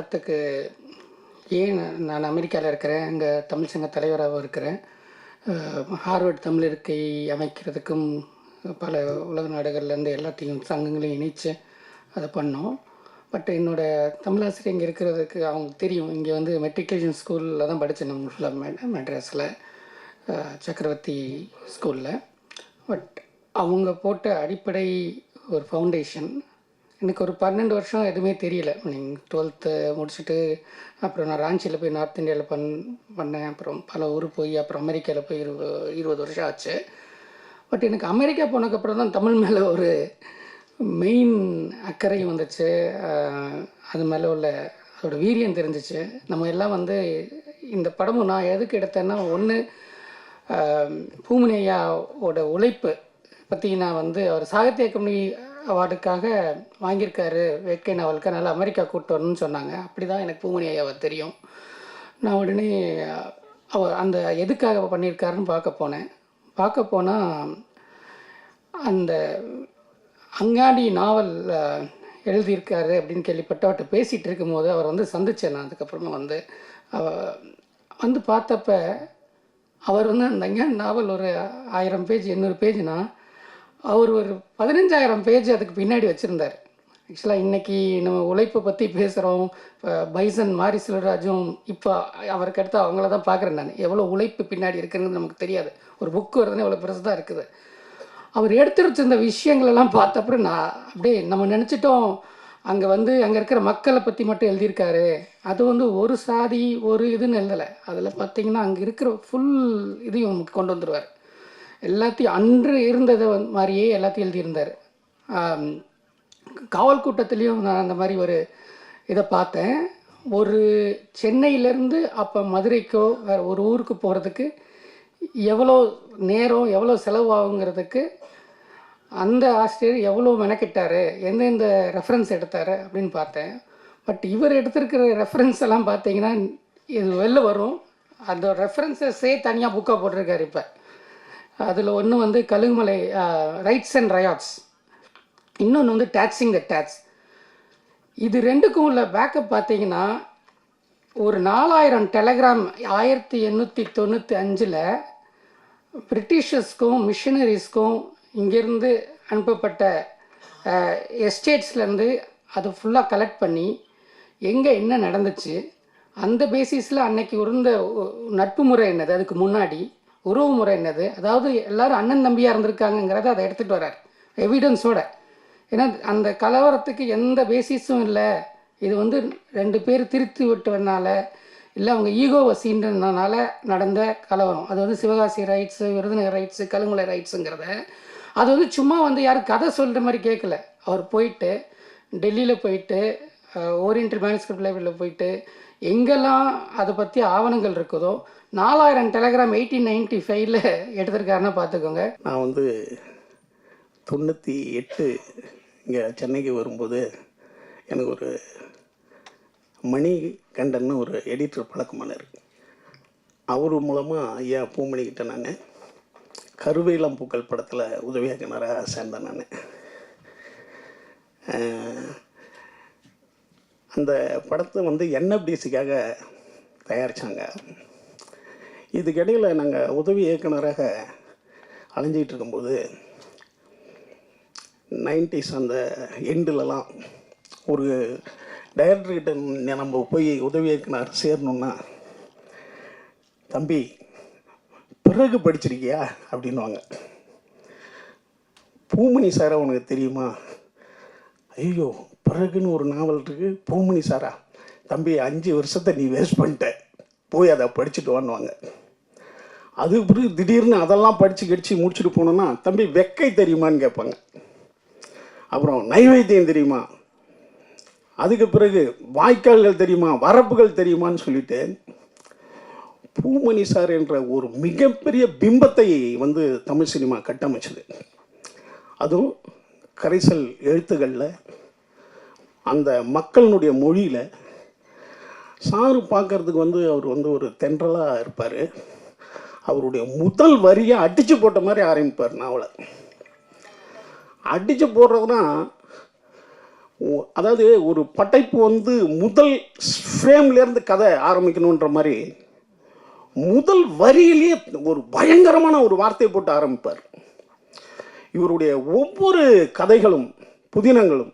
படத்துக்கு ஏன் நான் அமெரிக்காவில் இருக்கிறேன் அங்கே தமிழ் சங்க தலைவராகவும் இருக்கிறேன். ஹார்வர்ட் தமிழ் இருக்கை அமைக்கிறதுக்கும் பல உலக நாடுகள்லேருந்து எல்லாத்தையும் சங்கங்களையும் இணைச்சு அதை பண்ணோம். பட் என்னோட தமிழாசிரியர் இங்கே இருக்கிறதுக்கு அவங்களுக்கு தெரியும். இங்கே வந்து மெட்ரிகுலேஷன் ஸ்கூலில் தான் படித்தேன் நம்ம ஃபுல்லாக மெட்ராஸில் சக்கரவர்த்தி ஸ்கூலில். பட் அவங்க போட்ட அடிப்படை ஒரு ஃபவுண்டேஷன் எனக்கு ஒரு பன்னெண்டு வருஷம் எதுவுமே தெரியல. நீங்கள் டுவெல்த்து முடிச்சுட்டு அப்புறம் நான் ராஞ்சியில் போய் நார்த் இந்தியாவில் பண் பண்ணேன். அப்புறம் பல ஊர் போய் அப்புறம் அமெரிக்காவில் போய் இரு இருபது வருஷம் ஆச்சு. பட் எனக்கு அமெரிக்கா போனதுக்கப்புறம் தான் தமிழ் மேலே ஒரு மெயின் அக்கறை வந்துச்சு. அது மேலே உள்ள அதோட வீரியம் தெரிஞ்சிச்சு. நம்ம எல்லாம் வந்து இந்த படமும் நான் எதுக்கு எடுத்தேன்னா ஒன்று பூமணி உழைப்பு பற்றி நான் வந்து அவர் சாகித்ய அகாடமி அவார்டுக்காக வாங்கியிருக்காரு வேட்கை நாவலுக்கு. அதனால் அமெரிக்கா கூப்பிட்டு வரணும்னு சொன்னாங்க. அப்படி தான் எனக்கு பூமணி ஐயாவை தெரியும். நான் உடனே அவர் அந்த எதுக்காக பண்ணியிருக்காருன்னு பார்க்க போனேன். பார்க்க போனால் அந்த அங்காடி நாவல் எழுதியிருக்காரு அப்படின்னு கேள்விப்பட்டு அவர்கிட்ட பேசிகிட்டு இருக்கும்போது அவர் வந்து சந்தித்தேன் நான். அதுக்கப்புறமா வந்து அவ வந்து பார்த்தப்ப அவர் வந்து அந்த அங்காடி நாவல் ஒரு ஆயிரம் பேஜ் எண்ணூறு பேஜ்னா அவர் ஒரு பதினஞ்சாயிரம் பேஜ் அதுக்கு பின்னாடி வச்சுருந்தார். ஆக்சுவலாக இன்றைக்கி நம்ம உழைப்பை பற்றி பேசுகிறோம் இப்போ பைசன் மாரி செல்வராஜும் இப்போ அவருக்கு அடுத்து அவங்கள தான் பார்க்குறேன் நான். எவ்வளோ உழைப்பு பின்னாடி இருக்குன்னு நமக்கு தெரியாது. ஒரு புக்கு வருதுன்னு எவ்வளோ பெருசு தான் இருக்குது. அவர் எடுத்து வச்சிருந்த விஷயங்களெல்லாம் பார்த்தப்பறம் நான் அப்படியே நம்ம நினச்சிட்டோம். அங்கே வந்து அங்கே இருக்கிற மக்களை பற்றி மட்டும் எழுதியிருக்காரு. அது வந்து ஒரு சாதி ஒரு இதுன்னு எழுதலை. அதில் பார்த்தீங்கன்னா அங்கே இருக்கிற ஃபுல் இதையும் கொண்டு வந்துடுவார் எல்லாத்தையும் அன்று இருந்ததை மாதிரியே எல்லாத்தையும் எழுதியிருந்தார். காவல் கூட்டத்துலேயும் நான் அந்த மாதிரி ஒரு இதை பார்த்தேன். ஒரு சென்னையிலேருந்து அப்போ மதுரைக்கோ வேறு ஒரு ஊருக்கு போகிறதுக்கு எவ்வளோ நேரம் எவ்வளோ செலவாகுங்கிறதுக்கு அந்த ஆசிரியர் எவ்வளோ மெனக்கிட்டார் எந்தெந்த ரெஃபரன்ஸ் எடுத்தார் அப்படின்னு பார்த்தேன். பட் இவர் எடுத்திருக்கிற ரெஃபரன்ஸ் எல்லாம் பார்த்தீங்கன்னா இது வெளில வரும். அந்த ரெஃபரன்ஸஸே தனியாக புக்காக போட்டிருக்காரு இப்போ. அதில் ஒன்று வந்து கழுகுமலை ரைட்ஸ் அண்ட் ரயாட்ஸ் இன்னொன்று வந்து டேக்ஸிங் த டேக்ஸ் இது ரெண்டுக்கும் உள்ள பேக்கப் பார்த்தீங்கன்னா ஒரு நாலாயிரம் டெலகிராம் ஆயிரத்தி எண்ணூற்றி தொண்ணூற்றி அஞ்சில் பிரிட்டிஷர்ஸ்க்கும் மிஷினரிஸ்க்கும் இங்கேருந்து அனுப்பப்பட்ட எஸ்டேட்ஸ்லேருந்து அது ஃபுல்லாக கலெக்ட் பண்ணி எங்கே என்ன நடந்துச்சு அந்த பேசிஸில் அன்னைக்கு இருந்த நட்பு முறை என்னது? அதுக்கு முன்னாடி உறவு முறை என்னது? அதாவது எல்லாரும் அண்ணன் தம்பியாக இருந்திருக்காங்கங்கிறத அதை எடுத்துகிட்டு வரார் எவிடன்ஸோட ஏன்னா அந்த கலவரத்துக்கு எந்த பேசிஸும் இல்லை. இது வந்து ரெண்டு பேர் திருத்தி விட்டதுனால இல்லை அவங்க ஈகோ வசீன்றதுனால நடந்த கலவரம். அது வந்து சிவகாசி ரைட்ஸு விருதுநகர் ரைட்ஸு கழுங்குலை ரைட்ஸுங்கிறத அது வந்து சும்மா வந்து யாரும் கதை சொல்கிற மாதிரி கேட்கல அவர் போயிட்டு டெல்லியில் போயிட்டு ஓரியன்ட் மேனுஸ்கிரிப்ட் லைப்ரரியில் போயிட்டு எங்கெல்லாம் அதை பற்றி ஆவணங்கள் இருக்குதோ நாலாயிரம் டெலகிராம் எயிட்டீன் நைன்டி ஃபைவ்ல எடுத்திருக்காருன்னா பார்த்துக்கோங்க நான் வந்து தொண்ணூற்றி எட்டு இங்கே சென்னைக்கு வரும்போது எனக்கு ஒரு மணி கண்டன் ஒரு எடிட்டர் பழக்கமானார் அவர் மூலமாக ஐயா பூமணிக்கிட்ட நான் கருவேலம் பூக்கள் படத்தில் உதவியாக்கினராக சேர்ந்தேன் நான். அந்த படத்தை வந்து என்எஃப்டிசிக்காக தயாரித்தாங்க இதுக்கிடையில் நாங்கள் உதவி இயக்குனராக அலைஞ்சிக்கிட்டு இருக்கும்போது நைன்டிஸ் அந்த எண்டுலலாம் ஒரு டைரக்டர்கிட்ட நம்ம போய் உதவி இயக்குனர் சேரணுன்னா தம்பி பிறகு படிச்சிருக்கியா? அப்படின்னுவாங்க. பூமணி சார் உனக்கு தெரியுமா? ஐயோ பிறகுன்னு ஒரு நாவல் இருக்குது பூமணி சாரா தம்பி அஞ்சு வருஷத்தை நீ வேஸ்ட் பண்ணிட்ட. போய் அதை படிச்சுட்டு வான்னுவாங்க அது பிறகு திடீர்னு அதெல்லாம் படித்து கடிச்சு முடிச்சுட்டு போனோன்னா தம்பி வெக்கை தெரியுமான்னு கேட்பாங்க. அப்புறம் நைவேத்தியம் தெரியுமா? அதுக்கு பிறகு வாய்க்கால்கள் தெரியுமா? வரப்புகள் தெரியுமான்னு சொல்லிட்டு பூமணி சார் என்ற ஒரு மிகப்பெரிய பிம்பத்தை வந்து தமிழ் சினிமா கட்டமைச்சது. அதுவும் கரைசல் எழுத்துக்களில் அந்த மக்களினுடைய மொழியில் சாரு பார்க்கறதுக்கு வந்து அவர் வந்து ஒரு தென்றலாக இருப்பார். அவருடைய முதல் வரியை அடித்து போட்ட மாதிரி ஆரம்பிப்பார் நாவலை அடித்து போடுறதுனா அதாவது ஒரு படைப்பு வந்து முதல் ஃப்ரேம்லேருந்து கதை ஆரம்பிக்கணுன்ற மாதிரி முதல் வரியிலேயே ஒரு பயங்கரமான ஒரு வார்த்தையை போட்டு ஆரம்பிப்பார். இவருடைய ஒவ்வொரு கதைகளும் புதினங்களும்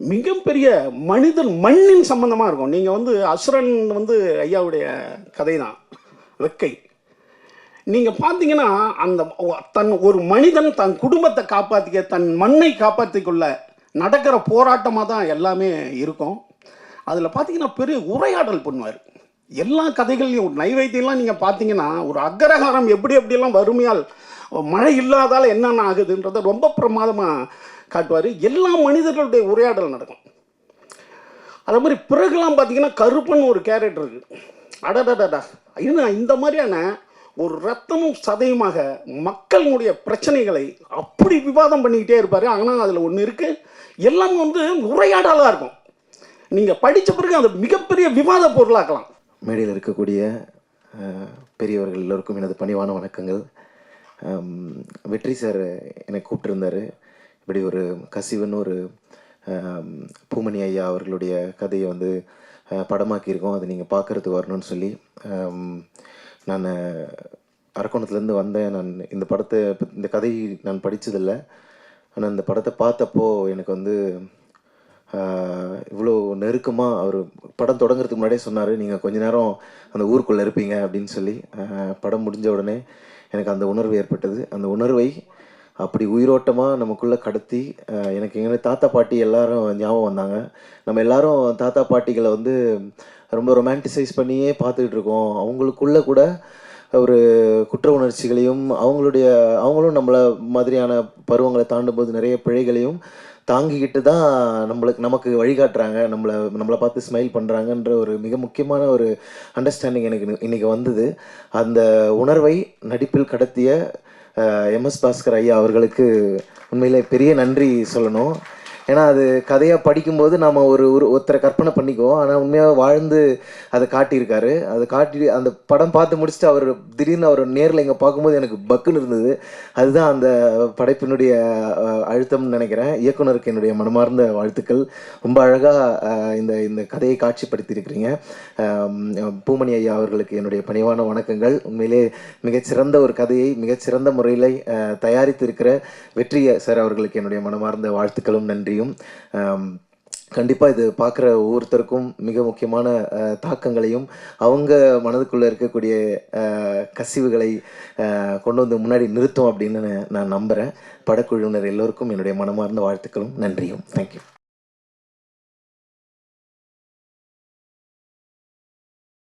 மிகப்பெரிய மனிதன் மண்ணின் சம்பந்தமாக இருக்கும். நீங்கள் வந்து அசுரன் வந்து ஐயாவுடைய கதை தான் வெக்கை. நீங்கள் பார்த்தீங்கன்னா அந்த தன் ஒரு மனிதன் தன் குடும்பத்தை காப்பாற்றிக்க தன் மண்ணை காப்பாற்றிக்கொள்ள நடக்கிற போராட்டமாக தான் எல்லாமே இருக்கும். அதில் பார்த்தீங்கன்னா பெரிய உரையாடல் பண்ணுவார். எல்லா கதைகள்லையும் நைவேத்தியெல்லாம் நீங்கள் பார்த்தீங்கன்னா ஒரு அக்ரஹாரம் எப்படி எப்படியெல்லாம் வறுமையால் மழை இல்லாதால் என்னென்ன ஆகுதுன்றதை ரொம்ப பிரமாதமாக காட்டுவார். எல்லா மனிதர்களுடைய உரையாடல் நடக்கும். அதே மாதிரி பிறகுலாம் பார்த்தீங்கன்னா கருப்பன் ஒரு கேரக்டர் இருக்கு. அடடடடா. என்ன இந்த மாதிரியான ஒரு ரத்தமும் சதையுமாக மக்களுடைய பிரச்சனைகளை அப்படி விவாதம் பண்ணிக்கிட்டே இருப்பார். ஆனால் அதில் ஒன்று இருக்குது எல்லாமே வந்து உரையாடலாக இருக்கும். நீங்கள் படித்த பிறகு அந்த மிகப்பெரிய விவாத பொருளாக்கலாம். மேடையில் இருக்கக்கூடிய பெரியவர்கள் எல்லோருக்கும் எனது பணிவான வணக்கங்கள். வெற்றி சார் என்னை கூப்பிட்டுருந்தார். இப்படி ஒரு கசிவுன்னு ஒரு பூமணி ஐயா அவர்களுடைய கதையை வந்து படமாக்கியிருக்கோம். அதை நீங்கள் பார்க்கறதுக்கு வரணும்னு சொல்லி நான் அரக்கோணத்துலேருந்து வந்தேன். நான் இந்த படத்தை இந்த கதை நான் படித்ததில்லை ஆனால் இந்த படத்தை பார்த்தப்போ எனக்கு வந்து இவ்வளோ நெருக்கமாக அவர் படம் தொடங்குறதுக்கு முன்னாடியே சொன்னார் நீங்கள் கொஞ்ச நேரம் அந்த ஊருக்குள்ளே இருப்பீங்க அப்படின்னு சொல்லி படம் முடிஞ்ச உடனே எனக்கு அந்த உணர்வு ஏற்பட்டது. அந்த உணர்வை அப்படி உயிரோட்டமாக நமக்குள்ளே கடத்தி எனக்கு எங்கள் தாத்தா பாட்டி எல்லாரும் ஞாபகம் வந்தாங்க. நம்ம எல்லாரும் தாத்தா பாட்டிகளை வந்து ரொம்ப ரொமான்டிசைஸ் பண்ணியே பார்த்துக்கிட்டு இருக்கோம். அவங்களுக்குள்ளே கூட ஒரு குற்ற உணர்ச்சிகளையும் அவங்களுடைய அவங்களும் நம்மளை மாதிரியான பருவங்களை தாண்டும் போது நிறைய பிழைகளையும் தாங்கிக்கிட்டு தான் நம்மளுக்கு நமக்கு வழிகாட்டுறாங்க. நம்மளை நம்மளை பார்த்து ஸ்மைல் பண்ணுறாங்கன்ற ஒரு மிக முக்கியமான ஒரு அண்டர்ஸ்டாண்டிங் எனக்கு இன்றைக்கி இன்னைக்கு வந்தது. அந்த உணர்வை நடிப்பில் கடத்திய எம்எஸ் பாஸ்கர் ஐயா அவர்களுக்கு உண்மையிலே பெரிய நன்றி சொல்லணும். ஏன்னா அது கதையாக படிக்கும்போது நம்ம ஒரு ஒரு ஒருத்தரை கற்பனை பண்ணிக்குவோம். ஆனால் உண்மையாக வாழ்ந்து அதை காட்டியிருக்காரு. அதை காட்டி அந்த படம் பார்த்து முடிச்சுட்டு அவர் திடீர்னு அவர் நேரில் இங்கே பார்க்கும்போது எனக்கு பக்குன்னு இருந்தது. அதுதான் அந்த படைப்பினுடைய அழுத்தம்னு நினைக்கிறேன். இயக்குனருக்கு என்னுடைய மனமார்ந்த வாழ்த்துக்கள். ரொம்ப அழகாக இந்த இந்த கதையை காட்சிப்படுத்தியிருக்கிறீங்க. பூமணி ஐயா அவர்களுக்கு என்னுடைய பணிவான வணக்கங்கள். உண்மையிலே மிகச்சிறந்த ஒரு கதையை மிகச்சிறந்த முறையில் தயாரித்திருக்கிற வெற்றிய சார் அவர்களுக்கு என்னுடைய மனமார்ந்த வாழ்த்துக்களும். நன்றி. தெரியும். கண்டிப்பாக இது பார்க்குற ஒவ்வொருத்தருக்கும் மிக முக்கியமான தாக்கங்களையும் அவங்க மனதுக்குள்ளே இருக்கக்கூடிய கசிவுகளை கொண்டு வந்து முன்னாடி நிறுத்தும் அப்படின்னு நான் நான் நம்புகிறேன் படக்குழுவினர் எல்லோருக்கும் என்னுடைய மனமார்ந்த வாழ்த்துக்களும் நன்றியும். தேங்க்யூ